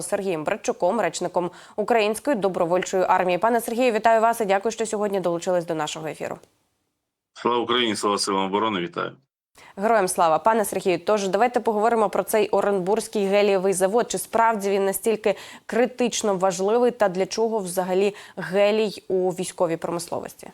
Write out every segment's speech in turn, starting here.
з Сергієм Братчуком, речником Української добровольчої армії. Пане Сергію, вітаю вас і дякую, що сьогодні долучились до нашого ефіру. Слава Україні, слава силам оборони, вітаю. Героям слава, пане Сергію. Тож давайте поговоримо про цей Оренбурзький гелієвий завод. Чи справді він настільки критично важливий, та для чого взагалі гелій у військовій промисловості?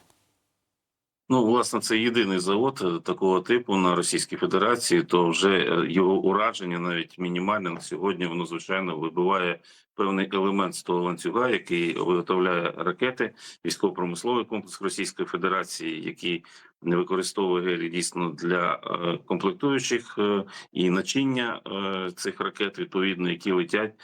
Ну, власне, це єдиний завод е, такого типу на Російській Федерації. То вже е, його ураження, навіть мінімальне на сьогодні, воно звичайно вибиває певний елемент з того ланцюга, який виготовляє ракети, військово-промисловий комплекс Російської Федерації, який не використовує гелі дійсно для е, комплектуючих е, і начиння е, цих ракет, відповідно, які летять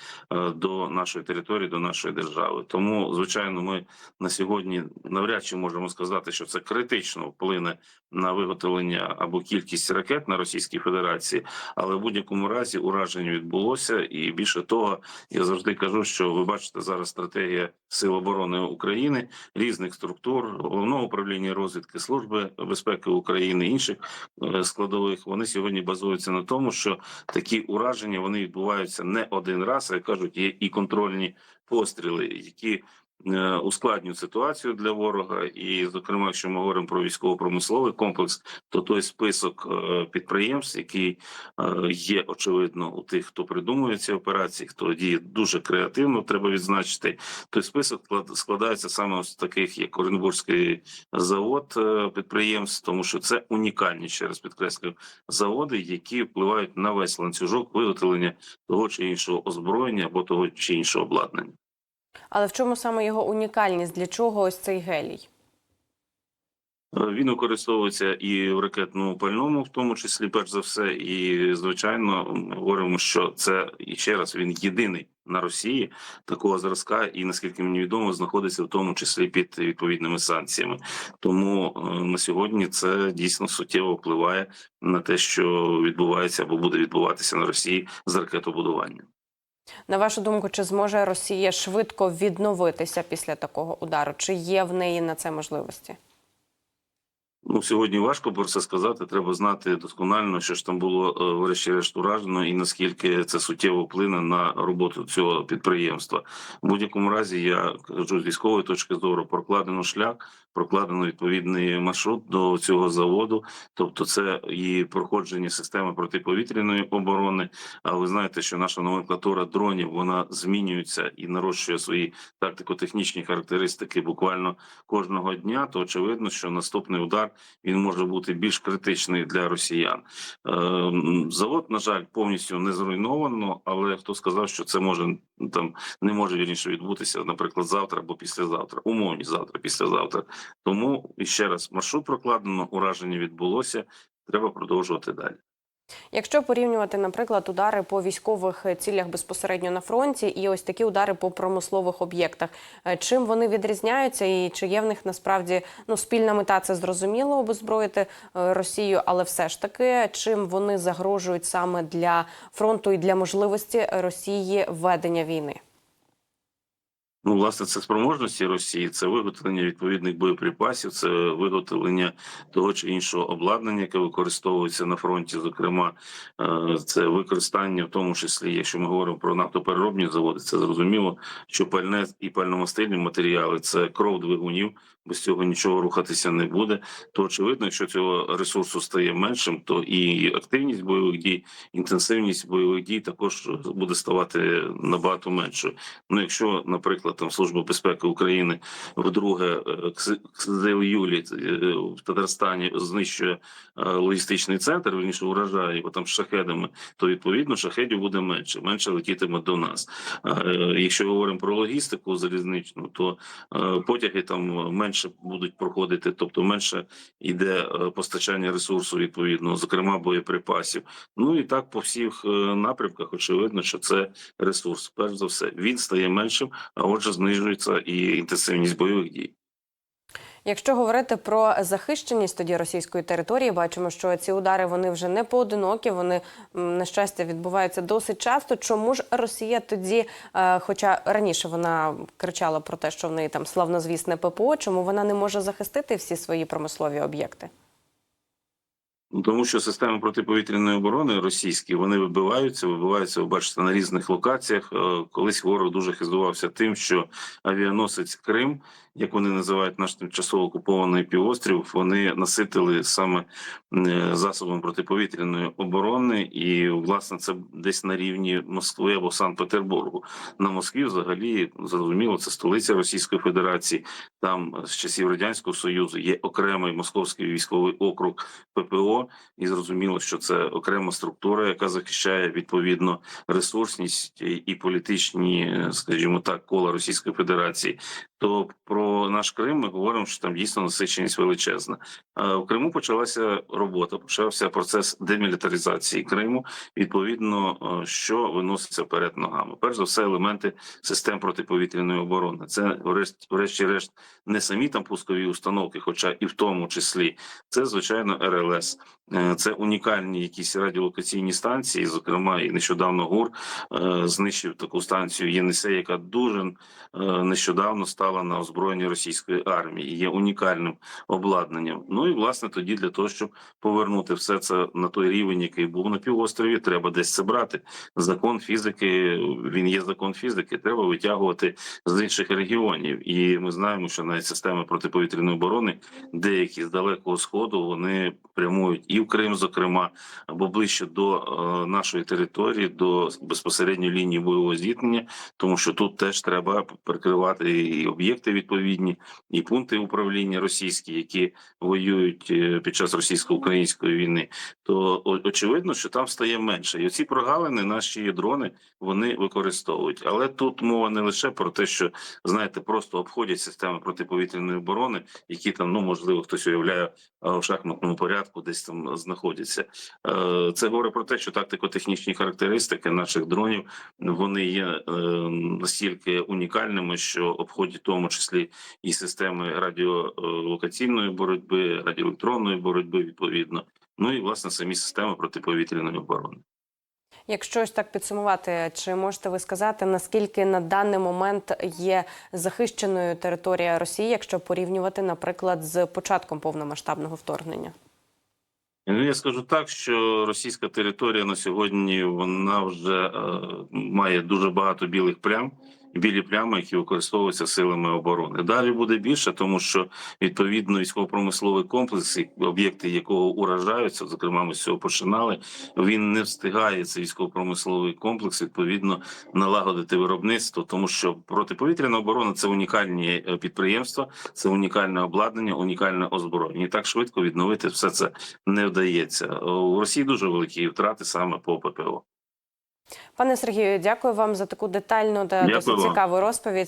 до нашої території, до нашої держави. Тому, звичайно, ми на сьогодні навряд чи можемо сказати, що це критично вплине на виготовлення або кількість ракет на Російській Федерації, але в будь-якому разі ураження відбулося, і більше того, я завжди кажу, що ви бачите зараз стратегія Сил оборони України різних структур, головного управління розвідки служби безпеки України, інших е, складових. Вони сьогодні базуються на тому, що такі ураження вони відбуваються не один раз, а як кажуть, є і контрольні постріли, які ускладнюють ситуацію для ворога. І, зокрема, якщо ми говоримо про військово-промисловий комплекс, то той список е, підприємств, який е, є очевидно у тих, хто придумує ці операції, хто діє дуже креативно, треба відзначити. Той список склад- складається саме з таких, як Оренбурзький завод е, підприємств, тому що це унікальні, ще раз підкреслюю, заводи, які впливають на весь ланцюжок виготовлення того чи іншого озброєння або того чи іншого обладнання. Але в чому саме його унікальність? Для чого ось цей гелій? Е, Він використовується і в ракетному пальному, в тому числі, перш за все, і звичайно, ми говоримо, що це і ще раз він єдиний на Росії такого зразка, і наскільки мені відомо, знаходиться в тому числі під відповідними санкціями. Тому е, на сьогодні це дійсно суттєво впливає на те, що відбувається або буде відбуватися на Росії з ракетобудування. На вашу думку, чи зможе Росія швидко відновитися після такого удару? Чи є в неї на це можливості? Ну, сьогодні важко про це сказати. Треба знати досконально, що ж там було е, врешті-решт уражено, і наскільки це суттєво вплине на роботу цього підприємства. В будь-якому разі я кажу з військової точки зору, прокладено шлях, прокладено відповідний маршрут до цього заводу. Тобто, це і проходження системи протиповітряної оборони. А ви знаєте, що наша номенклатура дронів вона змінюється і нарощує свої тактико-технічні характеристики буквально кожного дня. То очевидно, що наступний удар він може бути більш критичний для росіян. Е, Завод, на жаль, повністю не зруйновано, але хто сказав, що це може там не може вірніше відбутися, наприклад, завтра або післязавтра, умовні завтра, післязавтра. Тому і ще раз маршрут прокладено, ураження відбулося. Треба продовжувати далі. Якщо порівнювати, наприклад, удари по військових цілях безпосередньо на фронті і ось такі удари по промислових об'єктах, е, чим вони відрізняються, і чи є в них насправді ну спільна мета це зрозуміло обезброїти е, Росію, але все ж таки, чим вони загрожують саме для фронту і для можливості Росії ведення війни? Ну, власне, це спроможності Росії, це виготовлення відповідних боєприпасів, це виготовлення того чи іншого обладнання, яке використовується на фронті. Зокрема, е, це використання, в тому числі, якщо ми говоримо про нафтопереробні заводи, це зрозуміло, що пальне і пальномастильні матеріали це кров двигунів. Без цього нічого рухатися не буде. То очевидно, якщо цього ресурсу стає меншим, то і активність бойових дій, інтенсивність бойових дій також буде ставати набагато меншою. Ну, якщо, наприклад, там Служба безпеки України вдруге е, Юлі е, в Татарстані знищує е, логістичний центр, верніше вражає його там шахедами, то відповідно шахедів буде менше, менше летітиме до нас. Якщо говоримо про логістику залізничну, то потяги там менше будуть проходити, тобто менше йде е, постачання ресурсу відповідно, зокрема боєприпасів. Ну і так по всіх е, напрямках очевидно, що це ресурс. Перш за все, він стає меншим, а отже, знижується і інтенсивність бойових дій. Якщо говорити про захищеність тоді російської території, бачимо, що ці удари вони вже не поодинокі, вони на щастя відбуваються досить часто. Чому ж Росія тоді, е, хоча раніше вона кричала про те, що в неї там славнозвісне ППО, чому вона не може захистити всі свої промислові об'єкти? Ну, Тому що системи протиповітряної оборони російські вони вибиваються, вибиваються, ви бачите, на різних локаціях. Е, Колись ворог дуже хизувався тим, що авіаносець Крим, як вони називають наш тимчасово окупований півострів, вони наситили саме е, засобом протиповітряної оборони, і власне це десь на рівні Москви або Санкт-Петербургу. На Москві взагалі зрозуміло, це столиця Російської Федерації. Там з часів радянського союзу є окремий московський військовий округ ППО, і зрозуміло, що це окрема структура, яка захищає відповідно ресурсність і політичні, е, скажімо так, кола Російської Федерації. То про наш Крим ми говоримо, що там дійсно насиченість величезна. Е, В Криму почалася робота, почався процес демілітаризації Криму. Відповідно, е, що виноситься перед ногами. Перш за все, елементи систем протиповітряної оборони. Це врешті- врешті-решт не самі там пускові установки, хоча і в тому числі це звичайно РЛС. Е, Це унікальні якісь радіолокаційні станції. Зокрема, і нещодавно ГУР знищив таку станцію ЄНСЕ, яка дуже нещодавно стала на озброєнні російської армії. Є унікальним обладнанням. Ну і власне тоді для того, щоб повернути все це на той рівень, який був на півострові, треба десь це брати. Закон фізики він є закон фізики. Треба витягувати з інших регіонів. І ми знаємо, що навіть системи протиповітряної оборони, деякі з далекого сходу, вони прямують і в Крим, зокрема, або ближче до е, нашої території, до безпосередньої лінії бойового зіткнення, тому що тут теж треба прикривати і об'єкти відповідні, і пункти управління російські, які воюють е, під час російсько-української війни. То очевидно, що там стає менше, і оці прогалини наші дрони вони використовують. Але тут мова не лише про те, що знаєте, просто обходять системи протиповітряної оборони, які там, ну можливо, хтось уявляє е, в шахматному порядку, десь там знаходяться. Е, Це говорить про те, що тактико-технічні характеристики наших дронів вони є настільки унікальними, що обходять тому числі і системи радіолокаційної боротьби, радіоелектронної боротьби, відповідно. Ну і власне самі системи протиповітряної оборони. Якщо ось так підсумувати, чи можете ви сказати, наскільки на даний момент є захищеною територія Росії, якщо порівнювати, наприклад, з початком повномасштабного вторгнення? Ну, я скажу так, що російська територія на сьогодні вона вже е, має дуже багато білих плям, білі плями, які використовуються силами оборони. Далі буде більше, тому що відповідно військово-промисловий комплекс, об'єкти якого уражаються, зокрема, ми з цього починали. Він не встигає цей військово-промисловий комплекс відповідно налагодити виробництво, тому що протиповітряна оборона це унікальні е, підприємства, це унікальне обладнання, унікальне озброєння. І так швидко відновити все це не вдається. У Росії дуже великі втрати саме по ППО. Пане Сергію, дякую вам за таку детальну та досить цікаву розповідь.